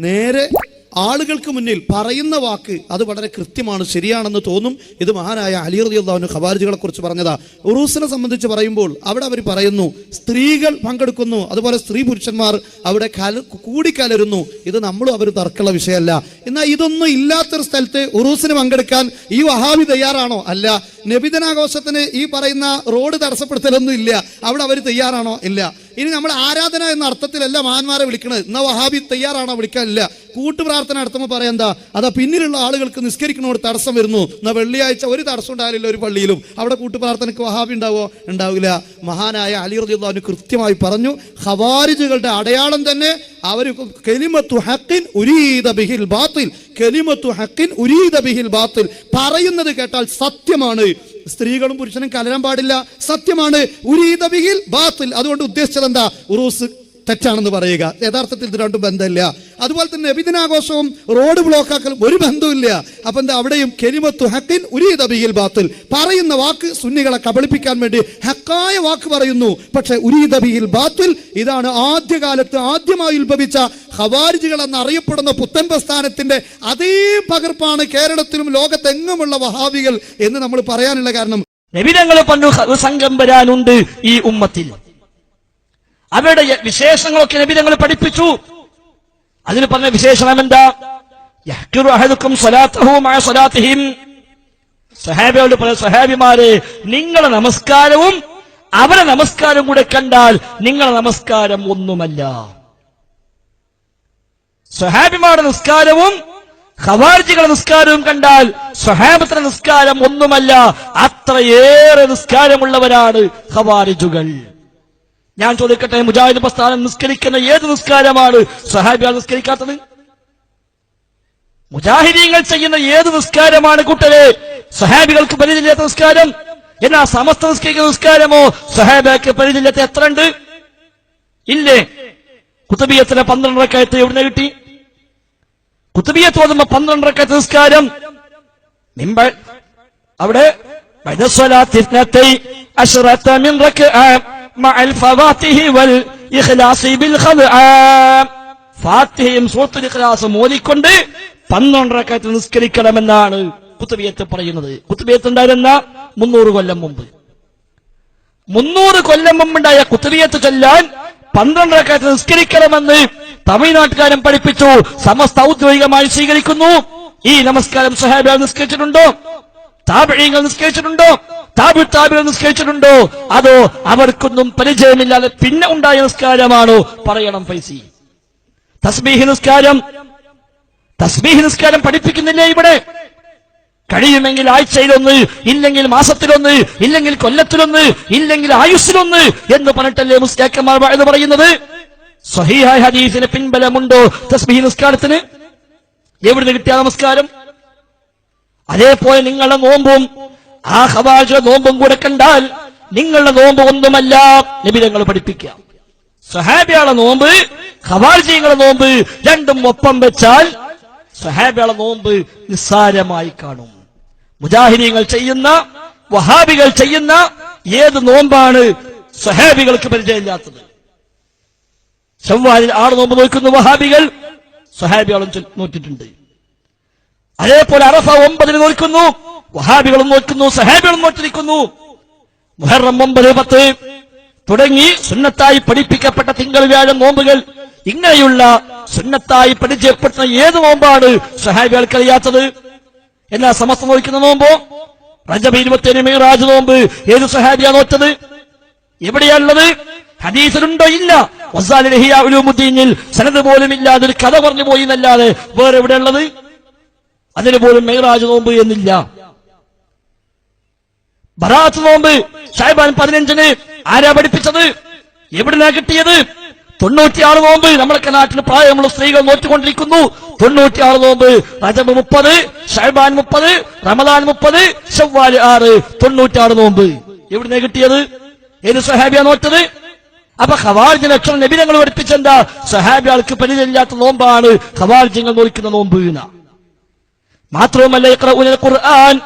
നേരെ ആളുകൾക്ക് മുന്നിൽ പറയുന്ന വാക്ക് അത് വളരെ കൃത്യമാണ് ശരിയാണെന്ന് തോന്നും. ഇത് മഹാനായ അലി റളിയല്ലാഹു ഖബാരിജികളെ കുറിച്ച് പറഞ്ഞതാ. ഉറൂസിനെ സംബന്ധിച്ച് പറയുമ്പോൾ അവിടെ അവർ പറയുന്നു സ്ത്രീകൾ പങ്കെടുക്കുന്നു. അതുപോലെ സ്ത്രീ പുരുഷന്മാർ അവിടെ കല കൂടിക്കലരുന്നു. ഇത് നമ്മളും അവർ തർക്കമുള്ള വിഷയമല്ല. എന്നാൽ ഇതൊന്നും ഇല്ലാത്തൊരു സ്ഥലത്ത് ഉറൂസിന് പങ്കെടുക്കാൻ ഈ വഹാബി തയ്യാറാണോ? അല്ല. നബിദിനാഘോഷത്തിന് ഈ പറയുന്ന റോഡ് തടസ്സപ്പെടുത്തലൊന്നും ഇല്ല. അവിടെ അവർ തയ്യാറാണോ? ഇല്ല. ഇനി നമ്മൾ ആരാധന എന്ന അർത്ഥത്തിലല്ല മഹാന്മാരെ വിളിക്കണത്. എന്നാ വഹാബി തയ്യാറാണോ വിളിക്കാനില്ല. കൂട്ടുപ്രാർത്ഥന നടത്തുമ്പോൾ പറയാം എന്താ? അതാ പിന്നിലുള്ള ആളുകൾക്ക് നിസ്കരിക്കണോട് തടസ്സം വരുന്നു. എന്നാ വെള്ളിയാഴ്ച ഒരു തടസ്സം ഉണ്ടാവില്ല ഒരു പള്ളിയിലും. അവിടെ കൂട്ടുപ്രാർത്ഥനയ്ക്ക് വഹാബി ഉണ്ടാവോ? ഉണ്ടാവില്ല. മഹാനായ അലി റളിയല്ലാഹു കൃത്യമായി പറഞ്ഞു ഹവാരിജുകളുടെ അടയാളം തന്നെ അവർ കെലിമത്തു ഹക്കിൻ ഉരീദ ബിഹിൽ ബാത്തിൽ. കെലിമത്തു ഹക്കിൻ ഉരീദ ബിഹിൽ ബാത്തിൽ. പറയുന്നത് കേട്ടാൽ സത്യമാണ്. സ്ത്രീകളും പുരുഷനും കലരാൻ പാടില്ല. സത്യമാണ്. ഉരീതവിയിൽ ബാത്തിൽ. അതുകൊണ്ട് ഉദ്ദേശിച്ചത് എന്താ ഉറൂസ് തെറ്റാണെന്ന് പറയുക. യഥാർത്ഥത്തിൽ ഇത് രണ്ടും ബന്ധമില്ല. അതുപോലെ തന്നെ നബിദിനാഘോഷവും റോഡ് ബ്ലോക്കാക്കലും ഒരു ബന്ധമില്ല അപ്പൊ എന്താ അവിടെയും കെരിമത്തു ഹക്കിൻ ഉരീദ ബിഹിൽ ബാത്തിൽ. പറയുന്ന വാക്ക് സുന്നികളെ കബളിപ്പിക്കാൻ വേണ്ടി ഹക്കായ വാക്ക് പറയുന്നു. പക്ഷേ ഉരീദ ബിഹിൽ ബാത്തിൽ ഇതാണ് ആദ്യകാലത്ത് ആദ്യമായി ഉത്ഭവിച്ച ഹവാരിജികൾ എന്നറിയപ്പെടുന്ന പുത്തൻ പ്രസ്ഥാനത്തിന്റെ അതേ പകർപ്പാണ് കേരളത്തിലും ലോകത്തെങ്ങുമുള്ള വഹാബികൾ എന്ന് നമ്മൾ പറയാനുള്ള കാരണം. നബിതങ്ങൾ പണ്ടു ഒരു സംഘം വരാനുണ്ട് ഈ ഉമ്മത്തിൽ. അവരുടെ വിശേഷങ്ങളൊക്കെ നബി തങ്ങൾ പഠിപ്പിച്ചു. അതിന് പറഞ്ഞ വിശേഷണം എന്താ? സഹാബിയോട് പറഞ്ഞ സഹാബിമാരെ നിങ്ങളെ നമസ്കാരവും അവരെ നമസ്കാരം കൂടെ കണ്ടാൽ നിങ്ങളെ നമസ്കാരം ഒന്നുമല്ല. സഹാബിമാരുടെ നിസ്കാരവും ഖവാർജികളുടെ നിസ്കാരവും കണ്ടാൽ സഹാബത്തിന്റെ നിസ്കാരം ഒന്നുമല്ല. അത്രയേറെ നിസ്കാരമുള്ളവരാണ് ഖവാരിജുകൾ ഞാൻ ചോദിക്കട്ടെ മുജാഹിദ് പ്രസ്ഥാനം നിസ്കരിക്കുന്ന ഏത് നിസ്കാരമാണ്? സഹാബിയാൽ നിസ്കരിക്കാത്തത്? മുജാഹിദീങ്ങൾ ചെയ്യുന്ന ഏത് നിസ്കാരമാണ് കൂട്ടരെ സഹാബികൾക്ക് പരിചയമില്ലാത്ത നിസ്കാരം? എന്നാ സമസ്ത നിസ്കരിക്കുന്ന നിസ്കാരമോ? സഹാബികൾക്ക് പരിചയമില്ലാത്ത എത്ര ഉണ്ട് ഇല്ലേ കുത്തുബിയത്തിന് പന്ത്രണ്ടരക്കയത്ത് എവിടെ കിട്ടി? കുത്തുബിയത്ത് ഓതുമ്പോ പന്ത്രണ്ടരക്കയത്ത് നിസ്കാരം? അവിടെ بعد الصلاة اثنتي عشرة من ركعة مع الفواتح والإخلاص بالخضع ഫാത്തിഹയും സൂറത്തുൽ ഇഖ്ലാസും ഓതിക്കൊണ്ട് പന്ത്രണ്ടരക്കാലത്ത് നിസ്കരിക്കണമെന്നാണ് കുത്തുബിയത്ത് പറയുന്നത് കുത്തുബിയത്ത് ഉണ്ടായിരുന്ന മുന്നൂറ് കൊല്ലം മുമ്പ് മുന്നൂറ് കൊല്ലം മുമ്പുണ്ടായ കുത്തുബിയത്ത് ചൊല്ലാൻ പന്ത്രണ്ടരക്കാലത്ത് നിസ്കരിക്കണമെന്ന് തമിഴ്നാട്ടുകാരൻ പഠിപ്പിച്ചു സമസ്ത ഔദ്യോഗികമായി സ്വീകരിക്കുന്നു ഈ നമസ്കാരം സഹാബികൾ നിസ്കരിച്ചിട്ടുണ്ടോ താപിഴങ്ങൾ നിസ്കരിച്ചിട്ടുണ്ടോ താബി താബികൾ നിസ്കരിച്ചിട്ടുണ്ടോ അതോ അവർക്കൊന്നും പരിചയമില്ലാതെ പിന്നെ ഉണ്ടായ നിസ്കാരമാണോ? പറയണം ഫൈസി. തസ്ബീഹ് നിസ്കാരം. തസ്ബീഹ് നിസ്കാരം പഠിപ്പിക്കുന്നില്ലേ ഇവിടെ? കഴിയുമെങ്കിൽ ആഴ്ചയിലൊന്ന് ഇല്ലെങ്കിൽ മാസത്തിലൊന്ന് ഇല്ലെങ്കിൽ കൊല്ലത്തിലൊന്ന് ഇല്ലെങ്കിൽ ആയുസ്സിലൊന്ന് എന്ന് പറഞ്ഞിട്ടല്ലേ മുസ്ലിയാക്കന്മാർ എന്ന് പറയുന്നത്? സ്വഹീഹായ ഹദീസിന് പിൻബലമുണ്ടോ തസ്ബീഹ് നിസ്കാരത്തിന്? എവിടുന്ന് കിട്ടിയ നമസ്കാരം? അതേപോലെ നിങ്ങളുടെ നോമ്പും ആ ഹവാജ നോമ്പും കൂടെ കണ്ടാൽ നിങ്ങളുടെ നോമ്പ് ഒന്നുമല്ല. നിബിതങ്ങൾ പഠിപ്പിക്കാം സഹാബിയാളെ നോമ്പ് ഖവാർജിയുടെ നോമ്പ് രണ്ടും ഒപ്പം വെച്ചാൽ സഹാബിയാളെ നോമ്പ് നിസ്സാരമായി കാണും. മുജാഹിദീങ്ങൾ ചെയ്യുന്ന വഹാബികൾ ചെയ്യുന്ന ഏത് നോമ്പാണ് സഹാബികൾക്ക് പരിചയമില്ലാത്തത്. ചൊവ്വാലിൽ ആറ് നോമ്പ് നോക്കുന്ന വഹാബികൾ സഹാബികളും നോക്കിയിട്ടുണ്ട് അതേപോലെ അറഫ ഒമ്പതിന് നോക്കുന്നു വഹാബികളും നോക്കുന്നു സഹാബികളും നോക്കിയിരിക്കുന്നു മുഹറം ഒമ്പത് പത്ത്. തുടങ്ങി സുന്നത്തായി പഠിപ്പിക്കപ്പെട്ട തിങ്കൾ വ്യാഴം നോമ്പുകൾ. ഇങ്ങനെയുള്ള സുന്നത്തായി പരിചയപ്പെടുത്തുന്ന ഏത് നോമ്പാണ് സഹാബികൾക്ക് അറിയാത്തത് എന്നാ സമസ്ത നോക്കുന്ന നോമ്പോ? റജബ് ഇരുപത്തിയേഴ് മീറാജ് നോമ്പ്. ഏത് സഹാബിയാ നോറ്റത്? എവിടെയാണുള്ളത്? ഹദീസിലുണ്ടോ? ഇല്ല. വസാലിൽ സനത് പോലും ഇല്ലാതെ ഒരു കഥ പറഞ്ഞു പോയി എന്നല്ലാതെ വേറെ എവിടെയുള്ളത് അതിന് പോലും മെഹ്റാജ് നോമ്പ് എന്നില്ല. ബറാത്ത് നോമ്പ് ഷായ്ബാൻ പതിനഞ്ചിന് ആരാ പഠിപ്പിച്ചത്? എവിടുന്നാ കിട്ടിയത്? തൊണ്ണൂറ്റിയാറ് നോമ്പ് നമ്മളൊക്കെ നാട്ടിൽ പ്രായമുള്ള സ്ത്രീകൾ നോറ്റുകൊണ്ടിരിക്കുന്നു. തൊണ്ണൂറ്റിയാറ് നോമ്പ് റജബ് മുപ്പത് ഷൈബാൻ മുപ്പത് റമദാൻ മുപ്പത് ഷവ്വാൽ ആറ് തൊണ്ണൂറ്റിയാറ് നോമ്പ്. എവിടുന്നാ കിട്ടിയത്? ഏത് സഹാബിയ നോറ്റത്? അപ്പൊ ഹവാർജിന് അക്ഷരം നബിനങ്ങൾ പഠിപ്പിച്ചെന്താ? സഹാബിയാൾക്ക് പരിചയമില്ലാത്ത നോമ്പാണ് ഹവാർജിങ്ങൾ നോക്കുന്ന നോമ്പ് മാത്രവുമല്ല ഖുർആൻ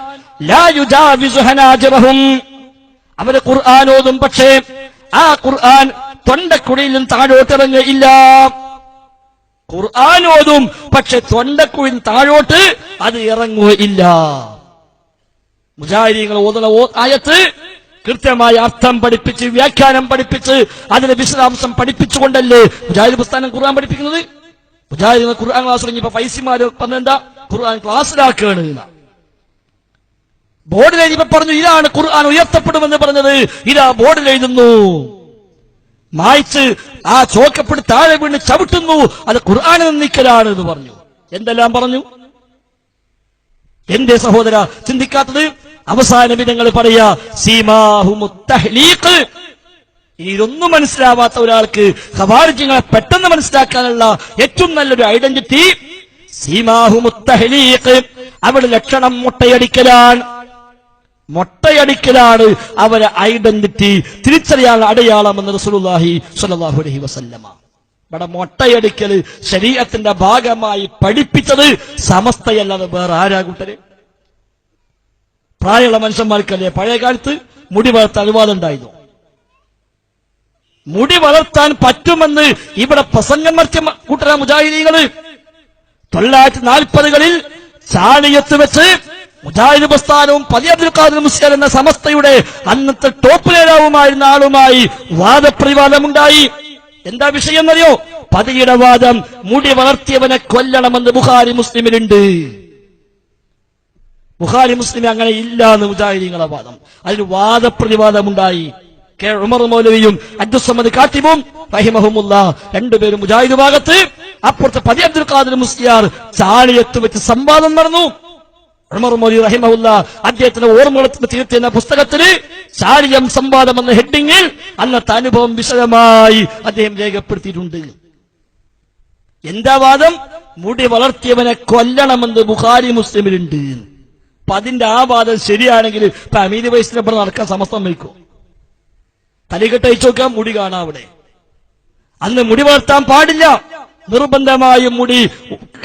അവർ ഖുർആൻ ഓതും പക്ഷേ ആ ഖുർആൻ തൊണ്ടക്കുഴിയിലും താഴോട്ടിറങ്ങയില്ല ഖുർആൻ ഓതും പക്ഷെ തൊണ്ടക്കുഴിൽ താഴോട്ട് അത് ഇറങ്ങുകയില്ല. മുജാഹിദീങ്ങൾ ഓതുന്ന ആയത്ത് കൃത്യമായ അർത്ഥം പഠിപ്പിച്ച് വ്യാഖ്യാനം പഠിപ്പിച്ച് അതിന്റെ വിശദാംശം പഠിപ്പിച്ചുകൊണ്ടല്ലേ മുജാഹിദ് പുസ്തകം ഖുർആൻ പഠിപ്പിക്കുന്നത്? മുജാഹിദ് ഖുർആൻ ക്ലാസ് തുടങ്ങിയപ്പോ പൈസമാര് പറഞ്ഞെന്താ? ഖുർആൻ ക്ലാസ്സിലാക്കുകയാണ്. ബോർഡിൽ എഴുതിയപ്പോ പറഞ്ഞു ഇതാണ് ഖുർആൻ ഉയർത്തപ്പെടുമെന്ന് പറഞ്ഞത്. ഇതാ ബോർഡിൽ എഴുതുന്നു മായ്ച്ച് ആ ചോക്കപ്പെട്ട് താഴെ വീണ് ചവിട്ടുന്നു. അത് ഖുർആാനിൽ നിൽക്കലാണ് എന്ന് പറഞ്ഞു. എന്തെല്ലാം പറഞ്ഞു? എന്റെ സഹോദര ചിന്തിക്കാത്തത്? അവസാന വിധങ്ങൾ പറയാ സീമാഹുമുത്തഹ്ലീഖ് ഇതൊന്നും മനസ്സിലാവാത്ത ഒരാൾക്ക് ഹവാരിജ്യങ്ങളെ പെട്ടെന്ന് മനസ്സിലാക്കാനുള്ള ഏറ്റവും നല്ലൊരു ഐഡന്റിറ്റി സീമാഹുമുത്തഹ്ലീഖ് അവിടെ ലക്ഷണം മുട്ടയടിക്കലാണ്. മൊട്ടയടിക്കലാണ് അവരെ ഐഡന്റിറ്റി തിരിച്ചറിയാനുള്ള അടയാളം എന്ന് റസൂലുള്ളാഹി സ്വല്ലല്ലാഹു അലൈഹി വസല്ലമ. ഇവിടെ മൊട്ടയടിക്കൽ ശരീരത്തിന്റെ ഭാഗമായി പഠിപ്പിച്ചത് സമസ്തയല്ലാതെ വേറെ ആരാ കൂട്ടര്? പ്രായമുള്ള മനുഷ്യന്മാർക്കല്ലേ പഴയ കാലത്ത് മുടി വളർത്താൻ അനുവാദം ഉണ്ടായിരുന്നു. മുടി വളർത്താൻ പറ്റുമെന്ന് ഇവിടെ പ്രസംഗം മറിച്ച കൂട്ടരാ മുജാഹിദീങ്ങൾ തൊള്ളായിരത്തി നാൽപ്പതുകളിൽ ചാണിയത്ത് വെച്ച് മുജാഹിദ് പ്രസ്ഥാനവും പതി അബ്ദുൽ ഖാദർ മുസ്ലിം എന്ന സമസ്തയുടെ അന്നത്തെ ടോപ്പ് നേതാവുമായിരുന്ന ആളുമായി വാദപ്രതിവാദമുണ്ടായി. എന്താ വിഷയം എന്നറിയോ പതിയുടെ വാദം മുടി വളർത്തിയവനെ കൊല്ലണമെന്ന് ബുഹാരി മുസ്ലിമിലുണ്ട്. ബുഹാരി മുസ്ലിം അങ്ങനെ ഇല്ല എന്ന് മുജാഹിദീങ്ങളെ വാദം. അതിന് വാദപ്രതിവാദമുണ്ടായി. കെ ഉമർ മൗലവിയും അബ്ദുസമ്മദ് കാത്തിബും റഹിമഹുമുല്ല രണ്ടുപേരും മുജാഹിദ് ഭാഗത്ത് അപ്പുറത്തെ പതി അബ്ദുൽ ഖാദിർ മുസ്ലിയാർ ചാളിയത്ത് വെച്ച് സംവാദം നടന്നു. അദ്ദേഹത്തിന്റെ ഓർമ്മകളത്തിന് തീർത്തിരുന്ന പുസ്തകത്തിന് ചാരിയം സംവാദം എന്ന ഹെഡിങ്ങിൽ അന്നത്തെ അനുഭവം വിശദമായി അദ്ദേഹം രേഖപ്പെടുത്തിയിട്ടുണ്ട്. എന്താ വാദം? മുടി വളർത്തിയവനെ കൊല്ലണമെന്ന് ബുഖാരി മുസ്ലിമിലുണ്ട്. അപ്പൊ അതിന്റെ ആ വാദം ശരിയാണെങ്കിൽ ഇപ്പൊ അമീദ് വയസ്സിനെ ഇവിടെ നടക്കാൻ സമസ്തം വയ്ക്കും. തലകെട്ട് അയച്ചു നോക്കാം മുടി കാണാം അവിടെ. അന്ന് മുടി വളർത്താൻ പാടില്ല. നിർബന്ധമായും മുടി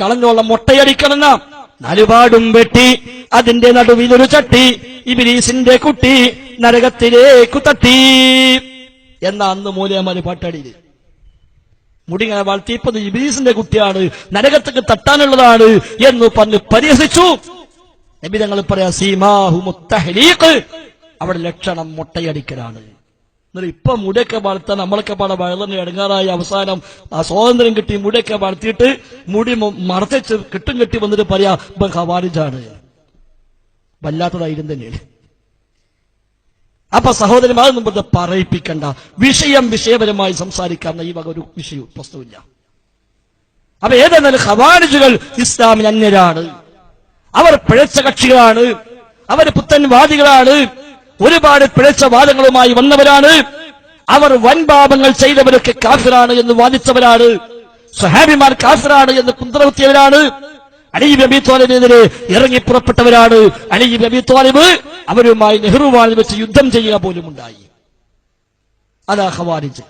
കളഞ്ഞോളം മുട്ടയടിക്കണമെന്ന നാലുപാടും വെട്ടി അതിന്റെ നടുവിലൊരു ചട്ടി ഇബിലീസിന്റെ കുട്ടി നരകത്തിലേക്കു തട്ടി. എന്ന അന്ന് മൂലയമാര് പാട്ടാടിയത് മുടിങ്ങനെ ഇങ്ങനെ ഇബിലീസിന്റെ കുട്ടിയാണ് നരകത്തേക്ക് തട്ടാനുള്ളതാണ് എന്ന് പറഞ്ഞ് പരിഹസിച്ചു. നബി ഞങ്ങൾ പറയാ സീമാഹു മുത്തഹലീഖ് അവിടെ ലക്ഷണം മുട്ടയടിക്കലാണ്. എന്നിട്ട് ഇപ്പം മുടിയൊക്കെ വളർത്താൻ നമ്മളൊക്കെ പാടെ വളർന്ന് ഇടങ്ങാറായി അവസാനം ആ സ്വാതന്ത്ര്യം കിട്ടി മുടിയൊക്കെ വളർത്തിയിട്ട് മുടി മറത്തെ കിട്ടും കെട്ടി വന്നിട്ട് പറയാ ഇപ്പം ഹവാരിജാണ്. വല്ലാത്ത ധൈര്യം തന്നെയാണ്. അപ്പൊ സഹോദരന്മാർ മുമ്പ് പറയിപ്പിക്കണ്ട. വിഷയം വിഷയപരമായി സംസാരിക്കാവുന്ന ഈ വക ഒരു വിഷയവും പ്രശ്നമില്ല അപ്പൊ ഏതെന്നാലും ഹവാരിജുകൾ ഇസ്ലാമിന് അന്യരാണ്. അവർ പിഴച്ച കക്ഷികളാണ്. അവർ പുത്തൻവാദികളാണ്. ഒരുപാട് പിഴച്ച വാദങ്ങളുമായി വന്നവരാണ്. അവർ വൻപാപങ്ങൾ ചെയ്തവരൊക്കെ കാഫിറാണ് എന്ന് വാദിച്ചവരാണ്. സഹാബിമാർ കാഫിറാണ് എന്ന് കുന്തറത്തിയവരാണ് അലീബ് അബി തോലിനെതിരെ ഇറങ്ങി പുറപ്പെട്ടവരാണ്. അലീബ് അബി തോലിബ് അവരുമായി നെഹ്റുവാനിൽ വെച്ച് യുദ്ധം ചെയ്യുക പോലും ഉണ്ടായി അതാ ഖവാരിജ്.